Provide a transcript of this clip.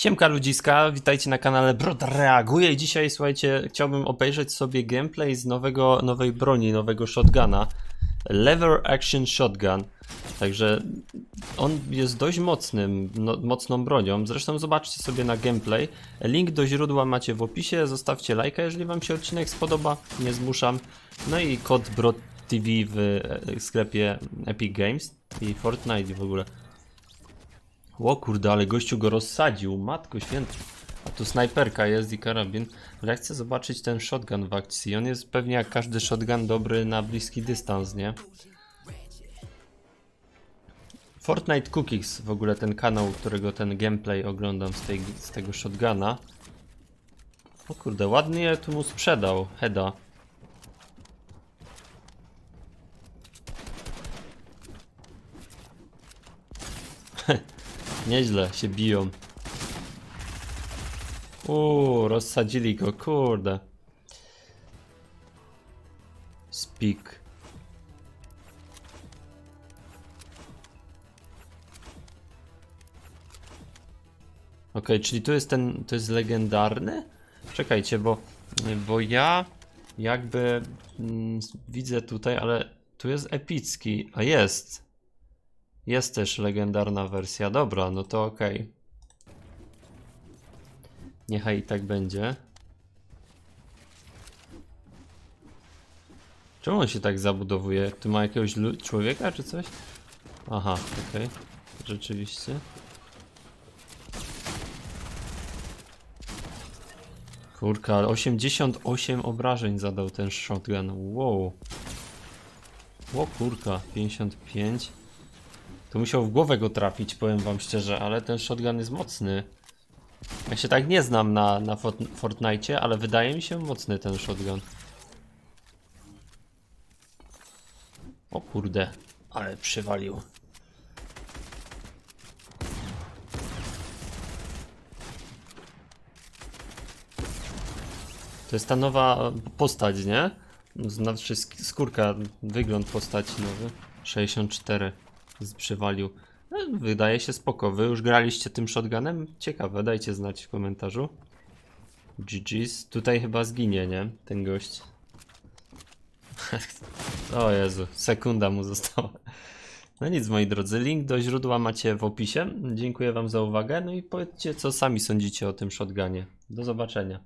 Siemka ludziska, witajcie na kanale Brod Reaguje. I dzisiaj słuchajcie, chciałbym obejrzeć sobie gameplay z nowego, nowej broni, nowego shotguna. Lever Action Shotgun. Także on jest dość mocnym, no, mocną bronią, zresztą zobaczcie sobie na gameplay. Link do źródła macie w opisie, zostawcie lajka jeżeli wam się odcinek spodoba, nie zmuszam. No i kod Brod TV w e, sklepie Epic Games i Fortnite w ogóle o kurde, ale gościu go rozsadził, matko święta. A tu snajperka jest i karabin. Ale ja chcę zobaczyć ten shotgun w akcji. On jest pewnie jak każdy shotgun dobry na bliski dystans, nie? Fortnite Cookies, w ogóle ten kanał, którego ten gameplay oglądam z, tej, z tego shotguna. O kurde, ładnie tu mu sprzedał, Heda. Nieźle się biją. Uuu, rozsadzili go, kurde. Speak. Okej, czyli tu jest ten, to jest legendarny? Czekajcie, bo, bo ja jakby mm, widzę tutaj, ale tu jest epicki, a jest. Jest też legendarna wersja. Dobra, no to okej. Niechaj i tak będzie. Czemu on się tak zabudowuje? Tu ma jakiegoś człowieka czy coś? Aha, okej. Rzeczywiście. Kurka, ale 88 obrażeń zadał ten shotgun. Wow. Ło kurka, 55. To musiał w głowę go trafić, powiem wam szczerze, ale ten shotgun jest mocny. Ja się tak nie znam na, na Fort Fortnite, ale wydaje mi się mocny ten shotgun. O kurde, ale przywalił. To jest ta nowa postać, nie? Znaczy sk- skórka, wygląd postaci nowy. 64 z- przywalił. No, wydaje się spoko. Wy już graliście tym shotgunem? Ciekawe, dajcie znać w komentarzu. GG's. Tutaj chyba zginie, nie? Ten gość. o Jezu, sekunda mu została. No nic moi drodzy, link do źródła macie w opisie. Dziękuję wam za uwagę. No i powiedzcie co sami sądzicie o tym shotgunie. Do zobaczenia.